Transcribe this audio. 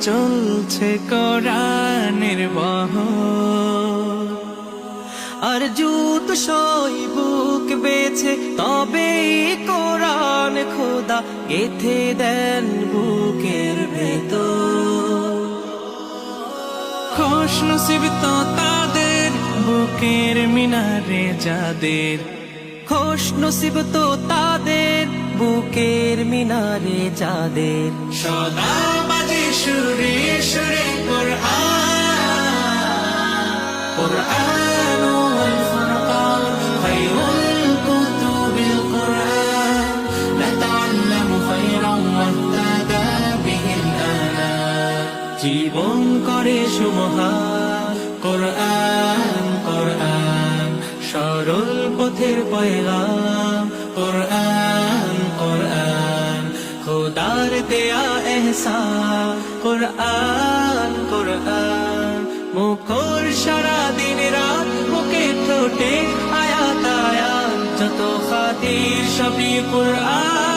চলছে কোরআনের বহ আর জুত সই বুক বেছে তবে কোরআন খোদা গেথে দেন বুকের ভেতর। খোশ নসিব তো তাদের, বুকের মিনারে যাদের। খোশ নসিব তো তাদের বুকের মিনারে যাদের সদা বাজে সুরে সুরে কোরআন কোরআন ওয়াল ফুরকান খায়রুল কুতুবিল কোরআন نتعلم خيرا واهتدى به الآنام জীবন করে সুমহান কোরআন কোরআন সরল পথের পয়গাম খোদার দেয়া এহসান কোরআন কোরআন মুখর সারা দিন রাত মুখে ঠোঁটে আয়াত আয়াত যত খাতির সবই কোরআন